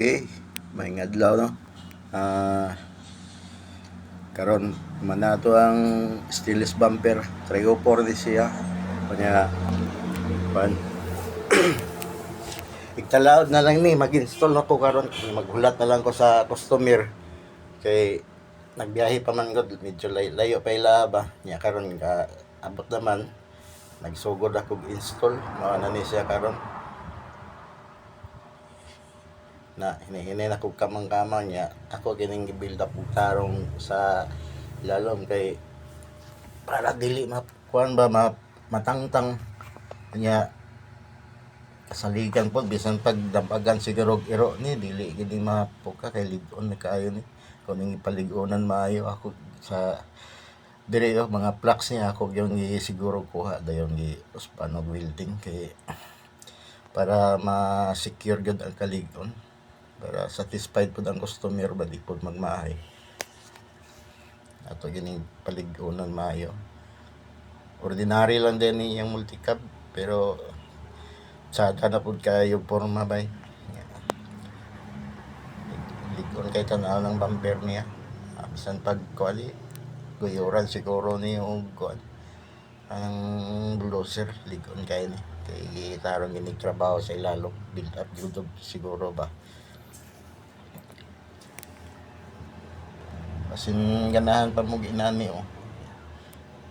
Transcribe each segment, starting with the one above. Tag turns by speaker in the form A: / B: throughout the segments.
A: Okay, may adlaw no. Ah karon manato ang stainless bumper. Trigo 40 siya. Kanya pan Ikalaod na lang ni mag-install na ko karon. Maghulat na lang ko sa customer kay nagbiyahe pa man gud medyo lay- layo pa ila ba nya karon ka abot naman nagsugod ako install mao na ni siya karon na hinihinay na kog kamang-kamang niya ako kining build up tarong sa lalom kay para dili makuan ba ma, matangtang niya. Kasaligan po bisan pag dampagan siguro iro ni dili gid mapuka kay ligon na kaayo ni. Kuning ipaligunan maayo ako sa dire oh, mga plugs niya ako yung siguro kuha dayon gi uspanog welding kay para ma-secure gud ang kaligon para satisfied pud ang customer ba di pud magmahay? Ato gining paligunan maayo ordinary lang din ni yung multicab pero sada na pud kayo porma bay ligon kay tanaw ng bumper niya. Ah, bisan pag kuali guyuran siguro ni yung kuan ang bulldozer ligon kay ni. Kay gitarong ginig trabaho sa ilalom build up siguro ba Kasin ganahan pa mo ginani oh.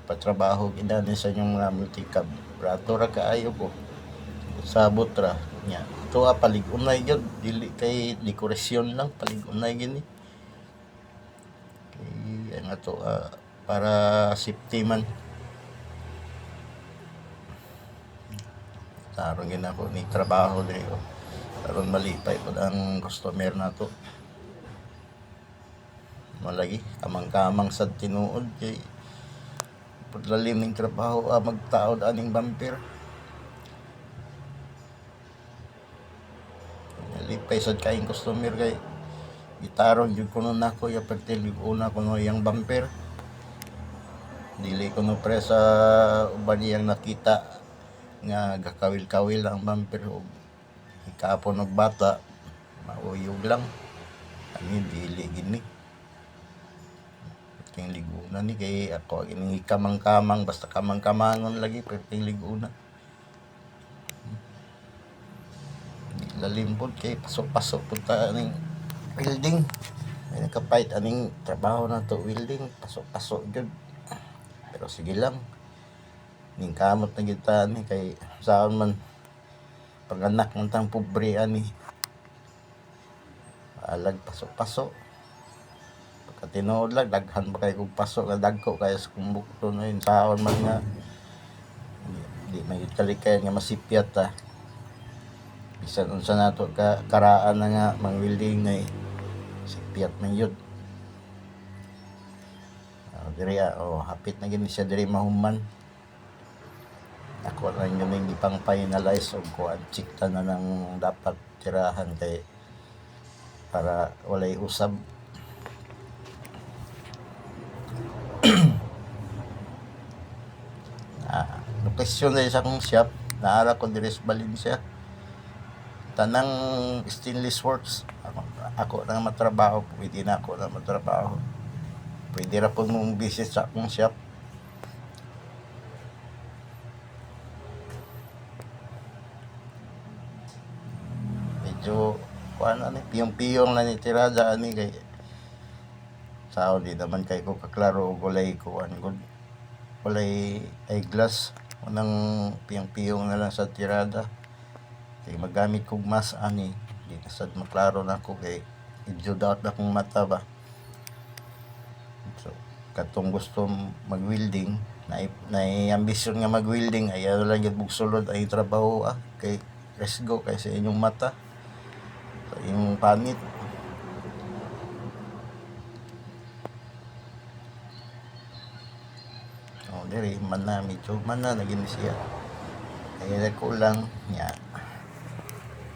A: Patrabaho ginani sa inyong mga multicab. Rato ra kaayo ko. Sabot ra nya. Ito ah, palig-unay gyud dili kay dekorasyon lang palig-unay gini. Kay ang ato ah, para safety man. Tarong gina ko ni trabaho diri oh. Karon malipay pud ang customer nato malagi kamang-kamang sa tinuod kay paglalim ning trabaho ah, magtaod aning bumper. Lipay sad kaing customer kay gitaron jud kuno nako ya pertil una kuno yang bumper. Dili kuno pre sa uban yang nakita nga gakawil-kawil ang bumper og hikapon og bata mauyog lang. Ani dili gini Perting liguna ni kay ako ini kamang-kamang basta kamang-kamangon lagi perting liguna. Lalim pod kay pasok-pasok pud ta ning welding. May nakapait aning trabaho na to welding pasok-pasok jud. Pero sige lang. Ning kamot na gyud ta ni kay saan man panganak man tang pobre ani. Alag pasok-pasok katinood lang daghan pa kay kog pasok nga dagko kay sa kumbuk to no yun saon man nga. Di, may kalikay nga masipyat ta bisan unsa nato ka karaan na nga mang welding ngay sipyat man yun. Oh, diri ah, oh hapit na gini siya diri mahuman. Ako lang yun yung ipang finalize o kuan chikta na ng dapat tirahan kay para walay usab Lokasyon na sa akong shop, naara ko diri sa Valencia. Tanang stainless works. Ako, ako na matrabaho, pwede na ako na matrabaho. Pwede ra po mong visit sa akong shop. Medyo, kuan ani, piyong-piyong na ni tirada ani kay sao di naman kay ko kaklaro og walay ko an gud walay eyeglass unang piyong-piyong na lang sa tirada. Kay magamit kog mas ani di na sad maklaro na ko kay i-jud out na kong mata ba? So katong gusto mag-welding na na ambisyon nga mag-welding ay ano lang gyud sulod ay trabaho ah kay let's go kay sa inyong mata. Sa inyong panit Oh, diri man na medyo man na naging siya. Kaya ko lang niya.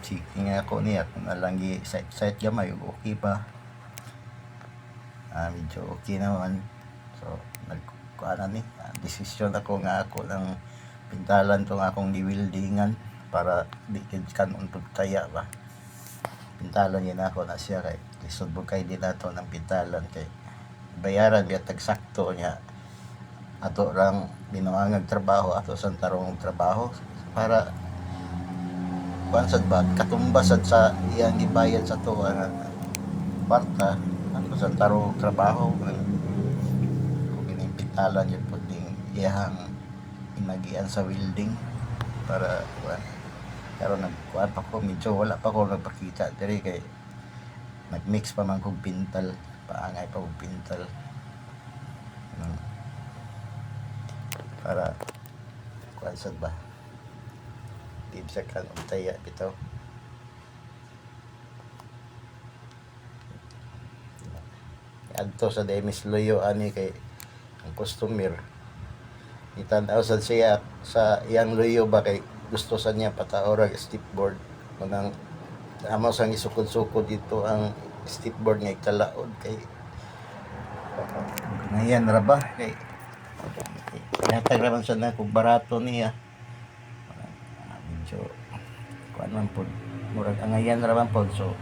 A: Chiki nga ako niya kung nalang site site gamay okay pa. Ah, medyo okay naman. So, nagkuana ni, ah, desisyon ako nga ako lang pintalan tong akong niwildingan para di kanon pud kaya ba. pintalan yun ako na siya kay lisod mo kay din nato ng pintalan kay bayaran niya tagsakto niya ato lang binuangag trabaho ato sa tarong trabaho para kuan ba katumbasad sa iyang gibayad sa to nga kwarta. Ato sa tarong trabaho kung pintalan yun po ding iyang inagian sa welding para kuan. Karon nagkuan pa ko medyo wala pa ko nagpakita. Diri kay nagmix pa man kog pintal paangay pa kog pintal. Hmm. Para kuan sad ba? Di sa kan taya bitaw? Adto sa Demis Loyo ani kay ang customer. Itanaw sad siya sa iyang loyo ba kay gusto sa niya pataorag stipboard kunang amo sang isukod-sukod dito ang stipboard nga ikalaod kay ngayon ra ba? Kay Pinatag naman sa na kung barato niya. Ah, medyo kuan man po. Murag angayan ra man po so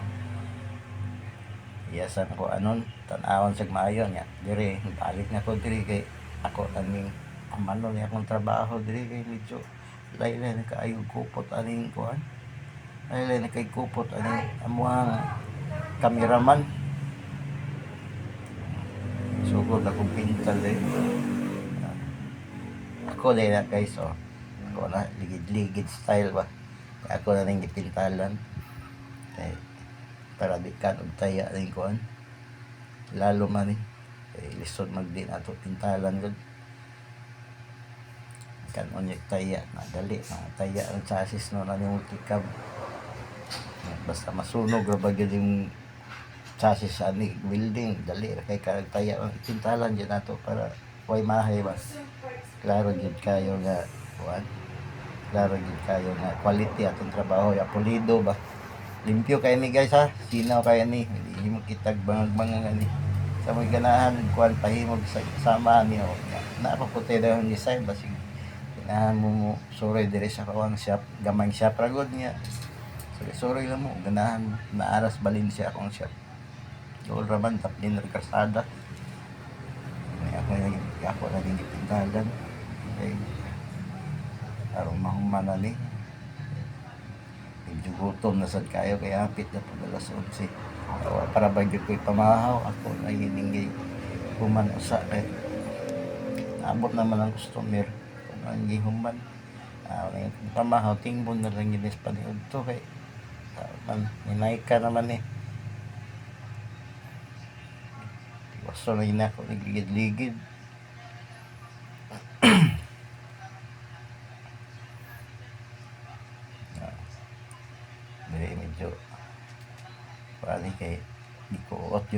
A: Iyasan ko anon tan-awon sa maayo niya. Dire balik na ko dire kay ako aning amano niya akong trabaho dire kay medyo laylay na kaayo kupot aning kuan. Laylay na kay kupot aning amuang kameraman. Sugod akong pintal eh. Ako din na guys, oh. Ako na, ligid-ligid style ba. Ako na rin gipintalan. Kay, para di ka taya rin kuan. Lalo man eh. Kay, lisod magdin ato pintalan gud. Kanon yung taya, nadali, mga taya ang chassis no na yung multicab. Basta masunog ra ba gyud yung chassis sa building, dali kay karag taya ang pintalan dyan nato para way mahay ba klaro gid kayo nga kuan klaro gid kayo nga quality atong trabaho ya pulido ba? Limpyo kay ni guys ha? Sinaw kay ni. Hindi mo kitag bangag bangag ani sa mga ganahan kuan pahimog sa sama ni o na pa puti daw ni say basig. Ganahan mo mo sorry dire sa kawang shop gamay shop ra gud niya. Sorry sorry lang mo ganahan naaras balin siya akong shop Doon raman taplin na karsada. May ako na ako na ipintalan. Okay. Arong mahumana ni. Medyo gutom na sad kayo kaya hapit na pag alas 11. Awa, para bagyo ko'y pamahaw ako na hiningi human usa kay abot naman ang customer kung ang gihuman ah uh, pamahaw tingbon na lang ginis paniud to kay uh, man, ninay ka naman eh Basta na yun ako nagligid-ligid. Ah, Dili medyo Pali kay di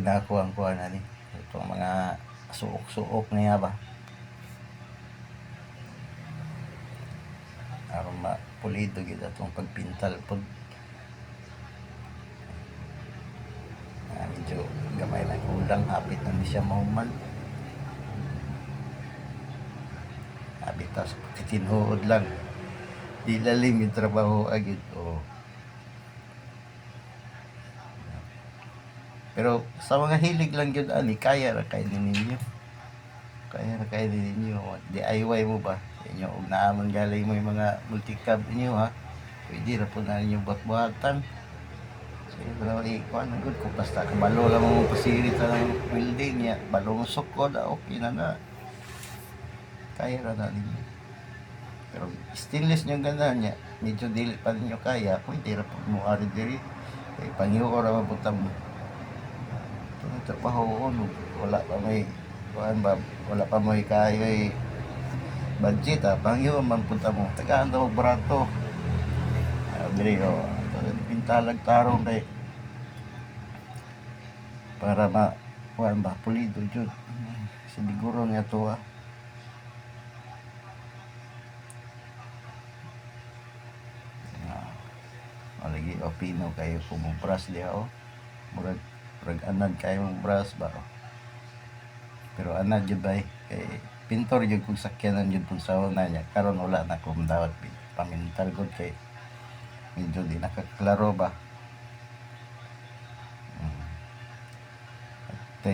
A: ko uot yun ako ang kuha na ni. Itong mga suok-suok niya ba. Aron ma pulido gid atong pagpintal pag Ah, medyo gamay na kulang hapit na di siya mahuman hapit na sa kitinhood lang di lalim yung trabaho agad o pero sa mga hilig lang yun ani kaya ra kay ninyo. Kaya ra kay ninyo. DIY mo ba? Inyo og naaman galay mo yung mga multicab ninyo ha? Pwede ra po na ninyo buhat-buhatan Sige, pero ikuan na good kung basta kabalo lang mo pasirit sa ng building niya, balo mo sukod, ah, okay na na. Kaya ra na ninyo. Pero stainless nyo ganda niya, medyo dili pa ninyo kaya, pwede ra po mo ari diri. Kay pangyo ko ra mabuta mo. Trabaho ko, wala pa may, kuan ba, wala pa may kaya eh, budget ah, pangyo man punta mo. Tagaan daw barato. Ah, diri ko, pintalag tarong kay para ma kuan ba pulido jud siguro nga to ah. Ah, lagi opino kayo kumubras diha oh. Murag Murag anad kayo mong brush ba? Pero anad yun ba? Kay pintor yun kung sakyanan yun kung sa una niya. Karon wala na kung dawat pamintal ko kay medyo di nakaklaro ba? Hmm. At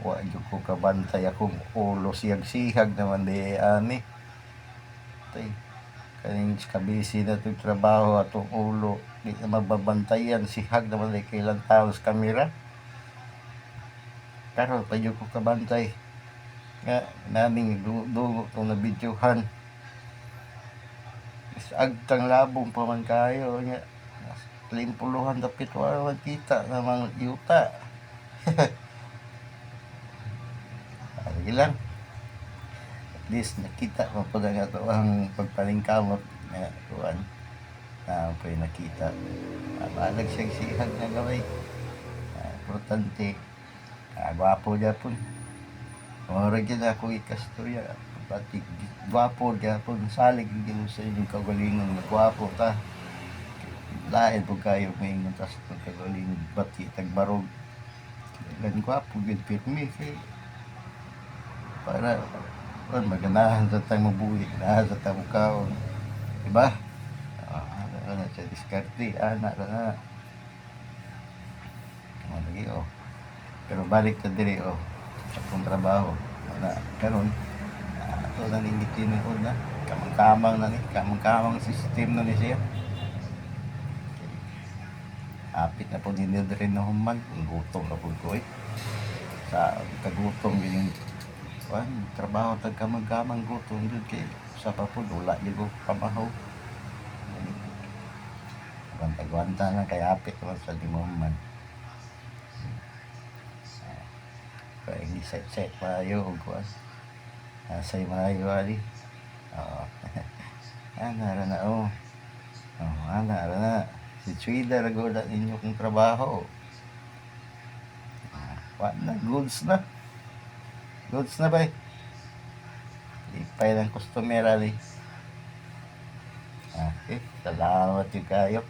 A: wa jud ko kabantay akong ulo siyag-sihag naman di ani. Tay. Kaning kabisi na itong trabaho atong ulo. Di na mababantayan. Sihag naman di kailang tao sa kamera. Pa jud ko kabantay. Nga, naming dugo itong nabidyohan. Agtang labong pa man kayo. Nga, limpuluhan dapit wala kita namang yuta. Lang. Least nakita mo po na ito ang pagpalingkamot na kuwan. Na po yung nakita. Mabalag siyang sihag na gaway. Ah, Importante. Ah, gwapo dyan po. Mara gyan ako ikastorya. Pati gwapo dyan po. Salig gino sa inyong kagalingon na gwapo ta. Lain po kayo may ingontas ng kagalingon. Bati tagbarog. Gan gwapo gyan pirmi kay para para maganahan sa tayong mabuhi, ganahan sa tayong kaon. Diba? Ah, ano siya, diskarte, anak na na. Ano lagi, oh. Pero balik na diri, oh. Sa kong trabaho. Na, karon ah, ito na ningitin ko na. Kamang-kamang na ni, kamang-kamang system na ni siya. Apit na po din rin na human. Gutom na po ko eh. Sa kagutom yung Kuan, trabaho tag kamang-kamang gutom jud kay sa pa po wala jud ko pamahaw. Gwanta-gwanta na kay apit naman sa limuman. Kaya hindi set-set maayo og kuan. Asay maayo ali. Oo. ana ra na oh. Oh, ana ra na. Si Chuida ra gud ninyo kong trabaho. Ah, Wa na goods na. Goods na ba eh? Ipay ng customer ali. Okay, salamat yung kayo.